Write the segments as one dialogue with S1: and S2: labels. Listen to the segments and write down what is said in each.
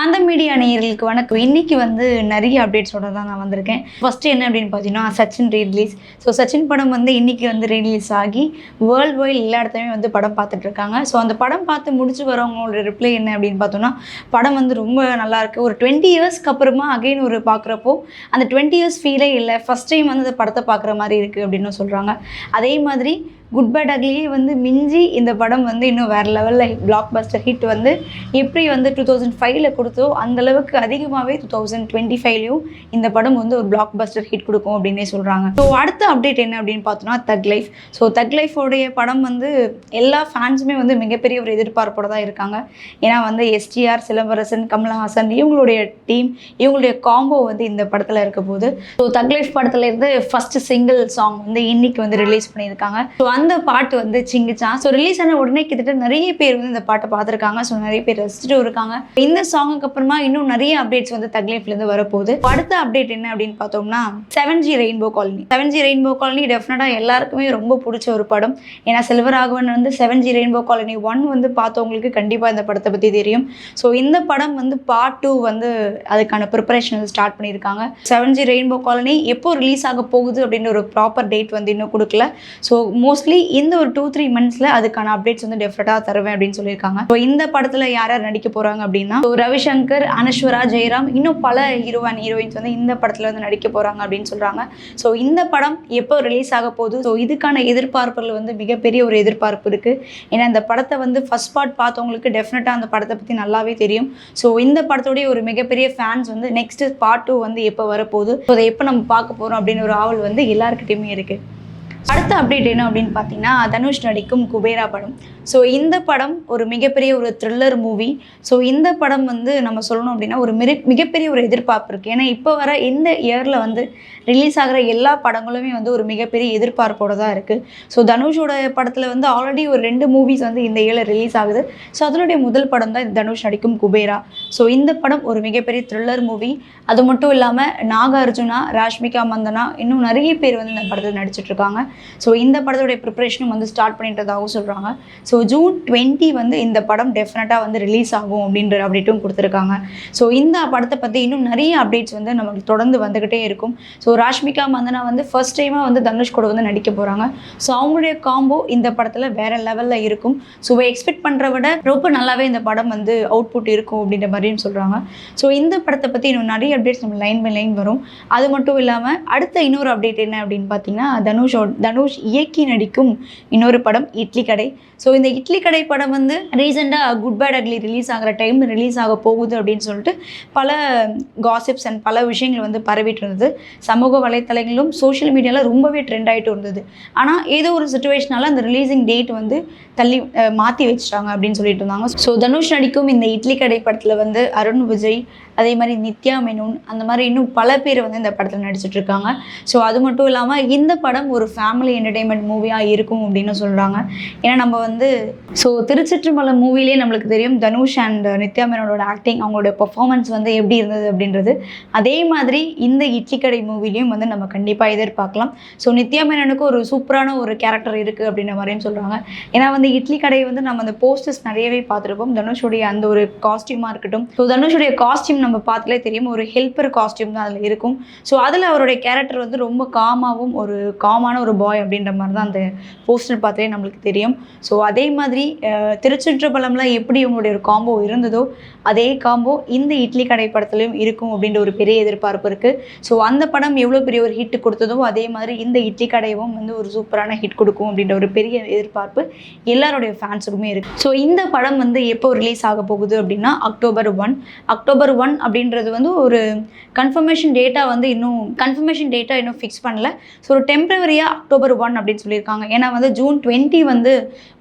S1: காந்தம் மீடியா நேயர்களுக்கு வணக்கம். இன்னைக்கு வந்து நிறைய அப்டேட்ஸோட தான் நான் வந்திருக்கேன். ஃபர்ஸ்ட் என்ன அப்படின்னு பார்த்தீங்கன்னா சச்சின் ரீரிலீஸ் ஸோ சச்சின் படம் வந்து இன்னைக்கு வந்து ரீரிலீஸ் ஆகி வேர்ல்டு வைட் எல்லா இடத்துலையுமே வந்து படம் பார்த்துட்டு இருக்காங்க. ஸோ அந்த படம் பார்த்து முடிச்சு வரவங்களோட ரிப்ளை என்ன அப்படின்னு பார்த்தோம்னா படம் வந்து ரொம்ப நல்லா இருக்கு. ஒரு டுவெண்ட்டி இயர்ஸ்க்கு அப்புறமா அகைன் ஒரு பார்க்குறப்போ அந்த டுவெண்ட்டி இயர்ஸ் ஃபீலே இல்லை. ஃபர்ஸ்ட் டைம் வந்து அந்த படத்தை பார்க்குற மாதிரி இருக்குது அப்படின்னு சொல்கிறாங்க அதே மாதிரி குட் பேட் அக்லியே வந்து மிஞ்சி இந்த படம் வந்து இன்னும் வேறு லெவலில் பிளாக் பஸ்டர் ஹிட் வந்து எப்படி வந்து டூ தௌசண்ட் ஃபைவ்ல கொடுத்தோ அந்தளவுக்கு அதிகமாகவே டூ தௌசண்ட் டுவெண்ட்டி ஃபைவ்லையும் இந்த படம் வந்து ஒரு பிளாக் பஸ்டர் ஹிட் கொடுக்கும் அப்படின்னே சொல்கிறாங்க ஸோ அடுத்த அப்டேட் என்ன அப்படின்னு பார்த்தோன்னா தக் லைஃப் ஸோ தக் லைஃபோடைய படம் வந்து எல்லா ஃபேன்ஸுமே வந்து மிகப்பெரிய ஒரு எதிர்பார்ப்போட தான் இருக்காங்க. ஏன்னா வந்து எஸ்டிஆர் சிலம்பரசன் கமலஹாசன் இவங்களுடைய டீம் இவங்களுடைய காம்போ வந்து இந்த படத்தில் இருக்க போது ஸோ தக் லைஃப் படத்துலேருந்து ஃபஸ்ட்டு சிங்கிள் சாங் வந்து இன்னைக்கு வந்து ரிலீஸ் பண்ணியிருக்காங்க. ஸோ அந்த பாட்டு வந்து சிங்கிச்சான் ஸோ ரிலீஸ் ஆன உடனே கிட்டத்தட்ட நிறைய பேர் வந்து இந்த பாட்டை பார்த்துருக்காங்க. ஸோ நிறைய பேர் ரசிச்சுட்டு இருக்காங்க. இந்த சாங்குக்கு அப்புறமா இன்னும் நிறைய அப்டேட்ஸ் வந்து தக்லீஃப்லேருந்து இருந்து வரப்போகுது அடுத்த அப்டேட் என்ன அப்படின்னு பார்த்தோம்னா seven G Rainbow Colony seven G Rainbow Colony டெஃபினட்டாக எல்லாருக்குமே ரொம்ப பிடிச்ச ஒரு படம். ஏன்னா செல்வராகவன் வந்து seven G Rainbow Colony one வந்து பார்த்தவங்களுக்கு கண்டிப்பாக இந்த படத்தை பற்றி தெரியும். ஸோ இந்த படம் வந்து பார்ட் டூ வந்து அதுக்கான ப்ரிப்பரேஷன் ஸ்டார்ட் பண்ணியிருக்காங்க. செவன் ஜி ரெயின்போ காலனி எப்போ ரிலீஸ் ஆக போகுது அப்படின்ற ஒரு ப்ராப்பர் டேட் வந்து இன்னும் கொடுக்கல. ஸோ மோஸ்ட்லி இந்த ஒரு டூ த்ரீ மந்த்ஸில் அதுக்கான அப்டேட்ஸ் வந்து டெஃபினட்டாக தருவேன் அப்படின்னு சொல்லியிருக்காங்க. ஸோ இந்த படத்தில் யார் யார் நடிக்க போகிறாங்க அப்படின்னா ரவிசங்கர் அனஸ்வரா ஜெயராம் இன்னும் பல ஹீரோ அண்ட் ஹீரோயின்ஸ் வந்து இந்த படத்தில் வந்து நடிக்க போகிறாங்க அப்படின்னு சொல்கிறாங்க ஸோ இந்த படம் எப்போ ரிலீஸ் ஆக போகுது? ஸோ இதுக்கான எதிர்பார்ப்புகள் வந்து மிகப்பெரிய ஒரு எதிர்பார்ப்பு இருக்குது ஏன்னா இந்த படத்தை வந்து ஃபர்ஸ்ட் பார்ட் பார்த்தவங்களுக்கு டெஃபினட்டாக அந்த படத்தை பற்றி நல்லாவே தெரியும். ஸோ இந்த படத்தோடைய ஒரு மிகப்பெரிய ஃபேன்ஸ் வந்து நெக்ஸ்ட் பார்ட் டூ வந்து எப்போ வரப்போகுது? ஸோ அதை எப்போ நம்ம பார்க்க போகிறோம் அப்படின்னு ஒரு ஆவல் வந்து எல்லாருக்கிட்டையுமே இருக்குது அடுத்த அப்டேட் என்ன அப்படின்னு பார்த்தீங்கன்னா தனுஷ் நடிக்கும் குபேரா படம். ஸோ இந்த படம் ஒரு மிகப்பெரிய ஒரு த்ரில்லர் மூவி ஸோ இந்த படம் வந்து நம்ம சொல்லணும் அப்படின்னா ஒரு மிக மிகப்பெரிய ஒரு எதிர்பார்ப்பு இருக்குது ஏன்னா இப்போ வர இந்த இயரில் வந்து ரிலீஸ் ஆகிற எல்லா படங்களுமே வந்து ஒரு மிகப்பெரிய எதிர்பார்ப்போடு தான் இருக்குது ஸோ தனுஷோட படத்தில் வந்து ஆல்ரெடி ஒரு ரெண்டு மூவிஸ் வந்து இந்த இயரில் ரிலீஸ் ஆகுது. ஸோ அதனுடைய முதல் படம் தான் தனுஷ் நடிக்கும் குபேரா. ஸோ இந்த படம் ஒரு மிகப்பெரிய த்ரில்லர் மூவி அது மட்டும் இல்லாமல் நாகார்ஜுனா ராஷ்மிகா மந்தனா இன்னும் நிறைய பேர் வந்து இந்த படத்தில் நடிச்சிட்ருக்காங்க ஸோ இந்த படத்தோடைய ப்ரிப்பரேஷனும் வந்து ஸ்டார்ட் பண்ணிட்டதாகவும் சொல்கிறாங்க ஸோ ஜூன் டுவெண்ட்டி வந்து இந்த படம் டெஃபினட்டாக வந்து ரிலீஸ் ஆகும் அப்படின்ற அப்டேட்டும் கொடுத்துருக்காங்க. ஸோ இந்த படத்தை பற்றி இன்னும் நிறைய அப்டேட்ஸ் வந்து நமக்கு தொடர்ந்து வந்துக்கிட்டே இருக்கும். ஸோ ராஷ்மிகா மந்தனா வந்து ஃபர்ஸ்ட் டைமாக வந்து தனுஷ் கூட வந்து நடிக்க போகிறாங்க ஸோ அவங்களுடைய காம்போ இந்த படத்தில் வேற லெவலில் இருக்கும். ஸோ எக்ஸ்பெக்ட் பண்ணுற விட ரொம்ப நல்லாவே இந்த படம் வந்து அவுட்புட் இருக்கும் அப்படின்ற மாதிரியும் சொல்கிறாங்க ஸோ இந்த படத்தை பற்றி இன்னும் நிறைய அப்டேட்ஸ் நம்ம லைன் பை லைன் வரும். அது மட்டும் இல்லாமல் அடுத்த இன்னொரு அப்டேட் என்ன அப்படின்னு பார்த்தீங்கன்னா தனுஷோ தனுஷ் இயக்கி நடிக்கும் இன்னொரு படம் இட்லி கடை. ஸோ இந்த இட்லி கடை படம் வந்து ரீசெண்டாக குட் பேட் அட்லி ரிலீஸ் ஆகிற டைம் ரிலீஸ் ஆக போகுது அப்படின்னு சொல்லிட்டு பல காசிப்ஸ் அண்ட் பல விஷயங்கள் வந்து பரவிட்டு இருந்தது. சமூக வலைத்தளங்களும் சோஷியல் மீடியாவில் ரொம்பவே ட்ரெண்ட் ஆகிட்டு இருந்தது. ஆனால் ஏதோ ஒரு சுச்சுவேஷனால் அந்த ரிலீசிங் டேட் வந்து தள்ளி மாற்றி வச்சிட்டாங்க அப்படின்னு சொல்லிட்டு இருந்தாங்க. ஸோ தனுஷ் நடிக்கும் இந்த இட்லி கடை படத்தில் வந்து அருண் விஜய் அதே மாதிரி நித்யா மேனோன் அந்த மாதிரி இன்னும் பல பேர் வந்து இந்த படத்தில் நடிச்சிட்ருக்காங்க ஸோ அது மட்டும் இல்லாமல் இந்த படம் ஒரு ஃபேமிலி என்டர்டெயின்மெண்ட் மூவியாக இருக்கும் அப்படின்னு சொல்கிறாங்க ஏன்னா நம்ம வந்து ஸோ திருச்சிற்றுமலை மூவிலே நம்மளுக்கு தெரியும் தனுஷ் அண்ட் நித்யா மேனோட ஆக்டிங் அவங்களோட பெர்ஃபார்மன்ஸ் வந்து எப்படி இருந்தது அப்படின்றது. அதே மாதிரி இந்த இட்லிக்கடை மூவிலையும் வந்து நம்ம கண்டிப்பாக எதிர்பார்க்கலாம். ஸோ நித்யா மேனனுக்கு ஒரு சூப்பரான ஒரு கேரக்டர் இருக்குது அப்படின்ற மாதிரியும் சொல்கிறாங்க ஏன்னா வந்து இட்லி கடை வந்து நம்ம அந்த போஸ்டர்ஸ் நிறையவே பார்த்துருப்போம். தனுஷுடைய அந்த ஒரு காஸ்டியூமாக இருக்கட்டும். ஸோ தனுஷுடைய காஸ்டியூம் நம்ம பார்த்தாலே தெரியும். ஒரு ஹெல்ப்பர் காஸ்டியூம் தான் அதில் இருக்கும். ஸோ அதில் அவருடைய கேரக்டர் வந்து ரொம்ப காமாகவும் ஒரு காமான ஒரு பாய் அப்படின்ற மாதிரி தான் அந்த போஸ்டர் பார்த்தாலே நம்மளுக்கு தெரியும். ஸோ அதே மாதிரி அஹ், எப்படி இவங்களுடைய ஒரு காம்போ இருந்ததோ அதே காம்போ இந்த இட்லி கடை படத்துலையும் இருக்கும் அப்படின்ற ஒரு பெரிய எதிர்பார்ப்பு இருக்குது ஸோ அந்த படம் எவ்வளோ பெரிய ஒரு ஹிட் கொடுத்ததோ அதே மாதிரி இந்த இட்லி கடையும் வந்து ஒரு சூப்பரான ஹிட் கொடுக்கும் அப்படின்ற ஒரு பெரிய எதிர்பார்ப்பு எல்லாருடைய ஃபேன்ஸுக்குமே இருக்குது ஸோ இந்த படம் வந்து எப்போ ரிலீஸ் ஆக போகுது அப்படின்னா அக்டோபர் ஒன் அக்டோபர் ஒன் அப்படின்றது வந்து ஒரு கன்ஃபர்மேஷன் டேட்டா வந்து இன்னும் கன்ஃபர்மேஷன் டேட்டா இன்னும் ஃபிக்ஸ் பண்ணல. ஸோ ஒரு டெம்பரவரியாக அக்டோபர் ஒன் அப்படின்னு சொல்லியிருக்காங்க. ஏன்னா வந்து ஜூன் டுவெண்ட்டி வந்து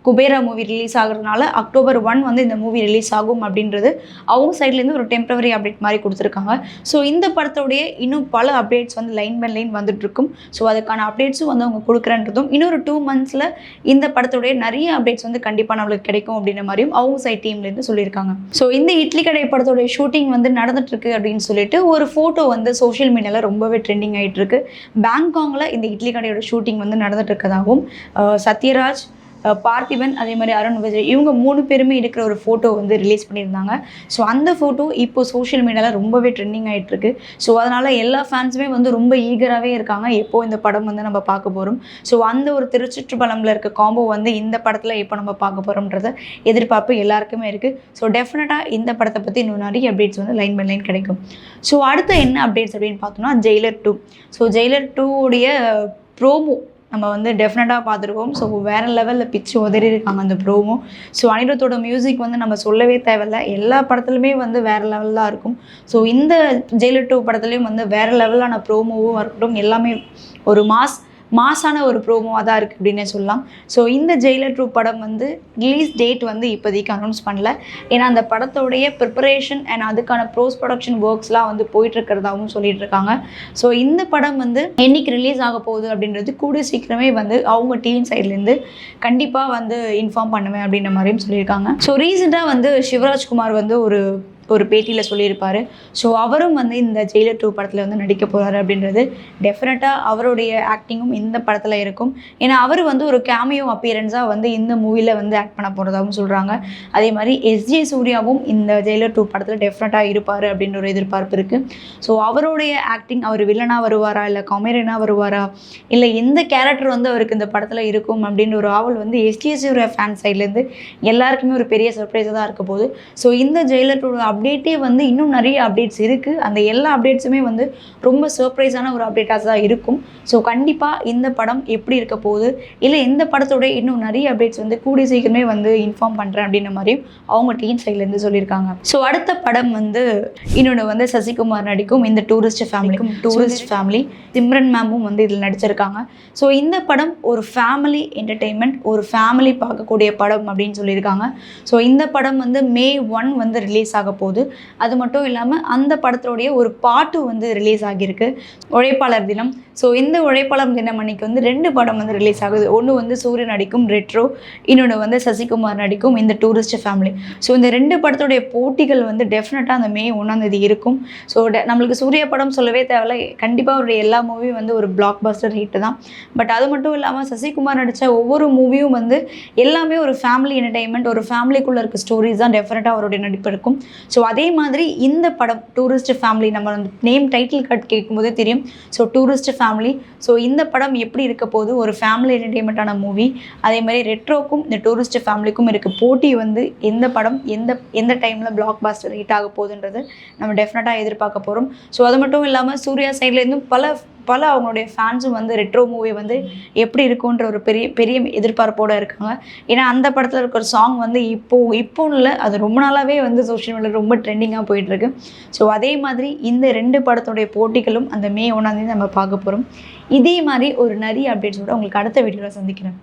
S1: குபேரா மூவி ரிலீஸ் ஆகுறதுனால அக்டோபர் ஒன் வந்து இந்த மூவி ரிலீஸ் ஆகும் அப்படின்றது அவங்க சைட்லேருந்து ஒரு டெம்பரவரி அப்டேட் மாதிரி கொடுத்துருக்காங்க. ஸோ இந்த படத்தோடைய இன்னும் பல அப்டேட்ஸ் வந்து லைன் பை லைன் வந்துட்டுருக்கும். ஸோ அதுக்கான அப்டேட்ஸும் வந்து அவங்க கொடுக்குறன்றதும் இன்னொரு டூ மந்த்ஸில் இந்த படத்தோடைய நிறைய அப்டேட்ஸ் வந்து கண்டிப்பாக நம்மளுக்கு கிடைக்கும் அப்படின்ற மாதிரியும் அவங்க சைட் டீம்லேருந்து சொல்லியிருக்காங்க. ஸோ இந்த இட்லி கடை படத்தோடைய ஷூட்டிங் வந்து நடந்துட்டுருக்கு அப்படின்னு சொல்லிட்டு ஒரு ஃபோட்டோ வந்து சோஷியல் மீடியாவில் ரொம்பவே ட்ரெண்டிங் ஆகிட்டு இருக்கு பேங்காங்கில் இந்த இட்லி கடையோட ஷூட்டிங் வந்து நடந்துட்டு இருக்கதாகவும் சத்யராஜ் பார்த்திபன் அதே மாதிரி அருண் விஜய் இவங்க மூணு பேருமே இருக்கிற ஒரு ஃபோட்டோ வந்து ரிலீஸ் பண்ணியிருந்தாங்க. ஸோ அந்த ஃபோட்டோ இப்போ சோஷியல் மீடியாவில் ரொம்பவே ட்ரெண்டிங் ஆயிட்டு இருக்கு ஸோ அதனால் எல்லா ஃபேன்ஸுமே வந்து ரொம்ப ஈகராகவே இருக்காங்க. எப்போ இந்த படம் வந்து நம்ம பார்க்க போகிறோம் ஸோ அந்த ஒரு திருச்சிற்றுப்பலமில் இருக்க காம்போ வந்து இந்த படத்தில் எப்போ நம்ம பார்க்க போகிறோம்ன்றத எதிர்பார்ப்பு எல்லாருக்குமே இருக்குது ஸோ டெஃபினட்டாக இந்த படத்தை பற்றி இன்னும் நிறைய அப்டேட்ஸ் வந்து லைன் பை லைன் கிடைக்கும். ஸோ அடுத்த என்ன அப்டேட்ஸ் அப்படின்னு பார்த்தோம்னா Jailer two so Jailer two உடைய ப்ரோமோ நம்ம வந்து டெஃபினட்டாக பார்த்துருக்கோம். ஸோ வேறு லெவலில் பிச்சு உதறி இருக்காங்க அந்த ப்ரோமோ ஸோ அனிருத்தோட மியூசிக் வந்து நம்ம சொல்லவே தேவையில்ல. எல்லா படத்துலையுமே வந்து வேறு லெவலில் தான் இருக்கும். ஸோ இந்த ஜெயிலர் டூ படத்துலேயும் வந்து வேறு லெவலான ப்ரோமோவும் இருக்கட்டும். எல்லாமே ஒரு மாஸ் மாசான ஒரு ப்ரோமோவாக தான் இருக்குது அப்படின்னே சொல்லலாம். ஸோ இந்த ஜெயிலர் டூ படம் வந்து ரிலீஸ் டேட் வந்து இப்போதைக்கு அனௌன்ஸ் பண்ணல. ஏன்னா அந்த படத்தோடைய ப்ரிப்பரேஷன் அண்ட் அதுக்கான ப்ரோஸ் ப்ரொடக்ஷன் ஒர்க்ஸ்லாம் வந்து போயிட்டுருக்கிறதாகவும் சொல்லிட்டு இருக்காங்க ஸோ இந்த படம் வந்து என்னைக்கு ரிலீஸ் ஆக போகுது அப்படின்றது கூடிய சீக்கிரமே வந்து அவங்க டீம் சைட்லேருந்து கண்டிப்பாக வந்து இன்ஃபார்ம் பண்ணுவேன் அப்படின்ற மாதிரியும் சொல்லியிருக்காங்க. ஸோ ரீசெண்டாக வந்து சிவராஜ்குமார் வந்து ஒரு ஒரு பேட்டியில் சொல்லியிருப்பார். ஸோ அவரும் வந்து இந்த ஜெயிலர் டூ படத்தில் வந்து நடிக்க போகிறாரு அப்படின்றது டெஃபினட்டாக அவருடைய ஆக்டிங்கும் இந்த படத்தில் இருக்கும். ஏன்னா அவர் வந்து ஒரு கேமியோ அப்பியரன்ஸாக வந்து இந்த மூவியில் வந்து ஆக்ட் பண்ண போகிறதாகவும் சொல்கிறாங்க அதே மாதிரி எஸ்ஜே சூர்யாவும் இந்த ஜெயிலர் டூ படத்தில் டெஃபினட்டாக இருப்பார் அப்படின்ற ஒரு எதிர்பார்ப்பு இருக்குது ஸோ அவருடைய ஆக்டிங் அவர் வில்லனாக வருவாரா? இல்லை காமெடியனாக வருவாரா? இல்லை எந்த கேரக்டர் வந்து அவருக்கு இந்த படத்தில் இருக்கும் அப்படின்ற ஒரு ஆவல் வந்து எஸ்ஜே சூர்யா ஃபேன் சைட்லேருந்து எல்லாருக்குமே ஒரு பெரிய சர்ப்ரைஸாக தான் இருக்க போகுது. ஸோ இந்த ஜெயிலர் டூ அப்டேட்டே வந்து இன்னும் நிறைய அப்டேட்ஸ் இருக்குது அந்த எல்லா அப்டேட்ஸுமே வந்து ரொம்ப சர்ப்ரைஸான ஒரு அப்டேட்டாக தான் இருக்கும். ஸோ கண்டிப்பாக இந்த படம் எப்படி இருக்க போகுது? இல்லை இந்த படத்தோட இன்னும் நிறைய அப்டேட்ஸ் வந்து கூடிய சீக்கிரமே வந்து இன்ஃபார்ம் பண்ணுறேன் அப்படின்ற மாதிரியும் அவங்க டீம் சைட்லேருந்து சொல்லியிருக்காங்க. ஸோ அடுத்த படம் வந்து இன்னொன்று வந்து சசிகுமார் நடிக்கும். இந்த டூரிஸ்ட் ஃபேமிலிக்கும் டூரிஸ்ட் ஃபேமிலி சிம்ரன் மேமும் வந்து இதில் நடிச்சிருக்காங்க. ஸோ இந்த படம் ஒரு ஃபேமிலி என்டர்டெயின்மெண்ட் ஒரு ஃபேமிலி பார்க்கக்கூடிய படம் அப்படின்னு சொல்லியிருக்காங்க. ஸோ இந்த படம் வந்து மே ஒன் வந்து ரிலீஸ் ஆக போகுது. அது மட்டும் இல்லாமல் அந்த படத்தோடைய ஒரு பாட்டு வந்து ரிலீஸ் ஆகியிருக்கு. உழைப்பாளர் தினம் ஸோ இந்த உழைப்பாளம் தினம் அன்னைக்கு வந்து ரெண்டு படம் வந்து ரிலீஸ் ஆகுது. ஒன்று வந்து சூரிய நடிக்கும் ரெட்ரோ இன்னொன்று வந்து சசிகுமார் நடிக்கும் இந்த டூரிஸ்ட் ஃபேமிலி ஸோ இந்த ரெண்டு படத்துடைய போட்டிகள் வந்து டெஃபினட்டாக அந்த மே ஒன்றாந்தேதி இருக்கும். ஸோ நம்மளுக்கு சூரிய படம் சொல்லவே தேவையில்ல. கண்டிப்பாக அவருடைய எல்லா மூவியும் வந்து ஒரு பிளாக் பஸ்டர் ஹிட்டு தான். பட் அது மட்டும் இல்லாமல் சசிகுமார் நடித்த ஒவ்வொரு மூவியும் வந்து எல்லாமே ஒரு ஃபேமிலி என்டர்டைன்மெண்ட் ஒரு ஃபேமிலிக்குள்ளே இருக்க ஸ்டோரிஸ் தான் டெஃபினட்டாக அவருடைய நடிப்பு இருக்கும். ஸோ அதே மாதிரி இந்த படம் டூரிஸ்ட் ஃபேமிலி நம்ம வந்து நேம் டைட்டில் கட் கேட்கும்போதே தெரியும். So tourist family family so இந்த படம் எப்படி இருக்க போது ஒரு ஃபேமிலி என்டர்டெயின்மெண்ட்டான மூவி அதே மாதிரி ரெட்ரோக்கும் இந்த டூரிஸ்ட் ஃபேமிலிக்கும் இருக்க போட்டி வந்து எந்த படம் எந்த எந்த டைமில் பிளாக் பாஸ்டர் ஹிட் ஆக போகுதுன்றது நம்ம டெஃபினட்டாக எதிர்பார்க்க போகிறோம் ஸோ அது மட்டும் இல்லாமல் சூர்யா சைட்லேருந்தும் பல பல அவங்களுடைய ஃபேன்ஸும் வந்து ரெட்ரோ மூவி வந்து எப்படி இருக்குன்ற ஒரு பெரிய பெரிய எதிர்பார்ப்போடு இருக்காங்க. ஏன்னா அந்த படத்தில் இருக்கிற சாங் வந்து இப்போ இப்போ இல்லை அது ரொம்ப நாளாகவே வந்து சோஷியல் மீடியாவில் ரொம்ப ட்ரெண்டிங்காக போயிட்டுருக்கு. ஸோ அதே மாதிரி இந்த ரெண்டு படத்துடைய போட்டிகளும் அந்த மே ஒன்றாந்தேதி நம்ம பார்க்க போகிறோம் இதே மாதிரி ஒரு நிறைய அப்டேட்ஸோட உங்களுக்கு அடுத்த வீடியோவில் சந்திக்கிறேன்.